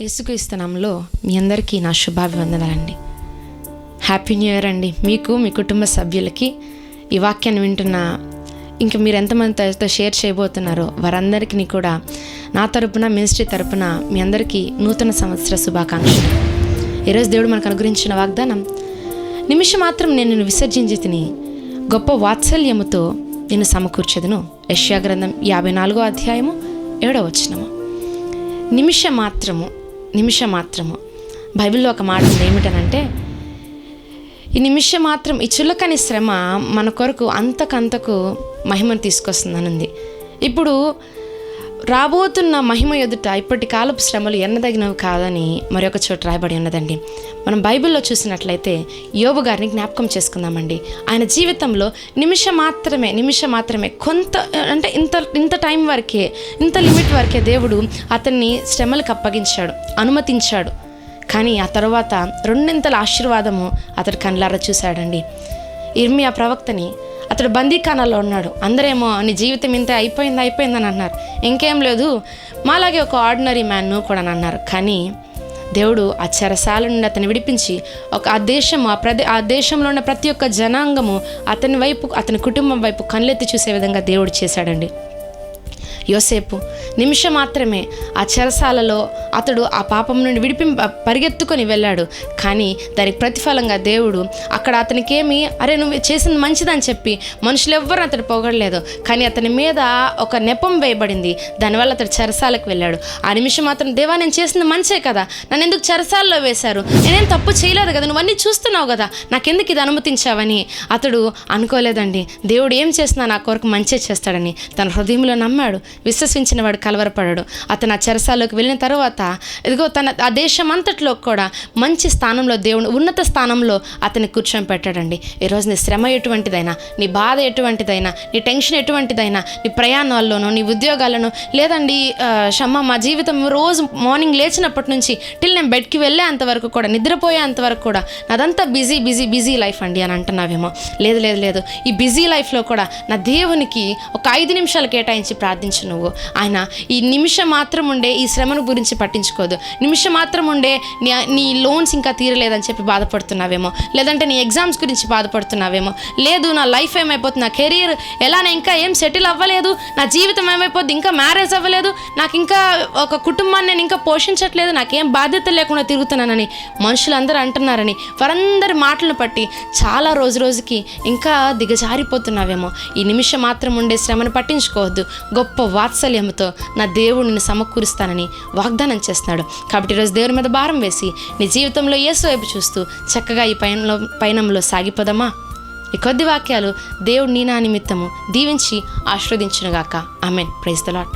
యేసుక్రీస్తునామంలో మీ అందరికీ నా శుభాభివందనాలండి. Happy new year అండి. మీకు మీ కుటుంబ సభ్యులకి ఈ వాక్యాన్ని వింటున్న ఇంకా మీరు ఎంతమందితో షేర్ చేయబోతున్నారో వారందరికీ కూడా నా తరపున మినిస్ట్రీ తరపున మీ అందరికీ నూతన సంవత్సర శుభాకాంక్షలు. ఈరోజు దేవుడు మనకు అనుగ్రహించిన వాగ్దానం నిమిషం మాత్రం నేను నిన్ను విసర్జించి తిని గొప్ప వాత్సల్యముతో నిన్ను సమకూర్చదును. యష్యా గ్రంథం యాభై నాలుగో అధ్యాయము ఏడవ వచనము. నిమిష మాత్రము నిమిషం మాత్రము బైబిల్లో ఒక మాట ఏమిటనంటే ఈ నిమిషం మాత్రం ఈ చులకని శ్రమ మన కొరకు అంతకంతకు మహిమను తీసుకొస్తుందని ఉంది ఇప్పుడు రాబోతున్న మహిమ ఎదుట ఇప్పటి కాలపు శ్రమలు ఎన్నదగినవి కాదని మరొక చోట రాయబడి ఉన్నదండి. మనం బైబిల్లో చూసినట్లయితే యోబు గారిని జ్ఞాపకం చేసుకుందామండి. ఆయన జీవితంలో నిమిషం మాత్రమే నిమిషం మాత్రమే కొంత అంటే ఇంత ఇంత టైం వరకే ఇంత లిమిట్ వరకే దేవుడు అతన్ని శ్రమలకు అప్పగించాడు అనుమతించాడు. కానీ ఆ తర్వాత రెండింతల ఆశీర్వాదము అతడు కళ్ళారా చూశాడండి. ఇర్మియా ప్రవక్తని అతడు బందీఖానాలో ఉన్నాడు. అందరేమో నీ జీవితం ఇంత అయిపోయింది అయిపోయిందని అన్నారు. ఇంకేం లేదు మాలాగే ఒక ఆర్డినరీ మ్యాన్ కూడా అని అన్నారు. కానీ దేవుడు ఆ చెరసాల నుండి అతను విడిపించి ఒక ఆ దేశం ఆ ప్రదే ఆ దేశంలో ఉన్న ప్రతి ఒక్క జనాంగము అతని వైపు అతని కుటుంబం వైపు కళ్ళెత్తి చూసే విధంగా దేవుడు చేశాడండి. యోసేపు నిమిషం మాత్రమే ఆ చెరసాలలో అతడు ఆ పాపం నుండి విడిపి పరిగెత్తుకొని వెళ్ళాడు. కానీ దానికి ప్రతిఫలంగా దేవుడు అక్కడ అతనికి ఏమి అరే నువ్వు చేసింది మంచిదని చెప్పి మనుషులు ఎవ్వరు అతడు పొగడలేదు. కానీ అతని మీద ఒక నెపం వేయబడింది. దానివల్ల అతడు చెరసాలకు వెళ్ళాడు. ఆ నిమిషం మాత్రం దేవా నేను చేసింది మంచే కదా. నన్ను ఎందుకు చెరసాల్లో వేశారు? నేనేం తప్పు చేయలేదు కదా. నువ్వు అన్నీ చూస్తున్నావు కదా. నాకెందుకు ఇది అనుమతించావని? అతడు అనుకోలేదండి. దేవుడు ఏం చేసినా నా కొరకు మంచి చేస్తాడని తన హృదయంలో నమ్మాడు. విశ్వసించిన వాడు కలవరపడాడు. అతను ఆ చెరసాలోకి వెళ్ళిన తర్వాత ఇదిగో తన ఆ దేశం అంతట్లో కూడా మంచి స్థానంలో దేవుడు ఉన్నత స్థానంలో అతన్ని కూర్చొని పెట్టాడండి. ఈరోజు నీ శ్రమ ఎటువంటిదైనా నీ బాధ ఎటువంటిదైనా నీ టెన్షన్ ఎటువంటిదైనా నీ ప్రయాణాల్లోనూ నీ ఉద్యోగాలను లేదండి షమ్మ మా జీవితం రోజు మార్నింగ్ లేచినప్పటి నుంచి టిల్ నేను బెడ్కి వెళ్ళేంత వరకు కూడా నిద్రపోయేంత వరకు కూడా నాదంతా బిజీ బిజీ బిజీ లైఫ్ అండి అని అంటున్నావేమో. లేదు లేదు లేదు. ఈ బిజీ లైఫ్లో కూడా నా దేవునికి ఒక ఐదు నిమిషాలు కేటాయించి ప్రార్థించు నువ్వు. ఆయన ఈ నిమిషం మాత్రం ఉండే ఈ శ్రమను గురించి పట్టించుకోదు. నిమిషం మాత్రం ఉండే నీ నీ లోన్స్ ఇంకా తీరలేదని చెప్పి బాధపడుతున్నావేమో. లేదంటే నీ ఎగ్జామ్స్ గురించి బాధపడుతున్నావేమో. లేదు నా లైఫ్ ఏమైపోతుంది? నా కెరీర్ ఎలానే ఇంకా ఏం సెటిల్ అవ్వలేదు. నా జీవితం ఏమైపోద్ది? ఇంకా మ్యారేజ్ అవ్వలేదు. నాకు ఇంకా ఒక కుటుంబాన్ని నేను ఇంకా పోషించట్లేదు. నాకేం బాధ్యత లేకుండా తిరుగుతున్నానని మనుషులందరూ అంటున్నారని వారందరి మాటలను బట్టి చాలా రోజు రోజుకి ఇంకా దిగజారిపోతున్నావేమో. ఈ నిమిషం మాత్రం ఉండే శ్రమను పట్టించుకోవద్దు. గొప్ప వాత్సల్యంతో నా దేవుడిని సమకూరుస్తానని వాగ్దానం చేస్తున్నాడు. కాబట్టి ఈరోజు దేవుని మీద భారం వేసి నీ జీవితంలో ఏసు వైపు చూస్తూ చక్కగా ఈ పయనంలో పయనంలో సాగిపోదామా? ఈ కొద్ది వాక్యాలు దేవుడు నీ నా నిమిత్తము దీవించి ఆశీర్వదించునుగాక. ఆమెన్. Praise the lot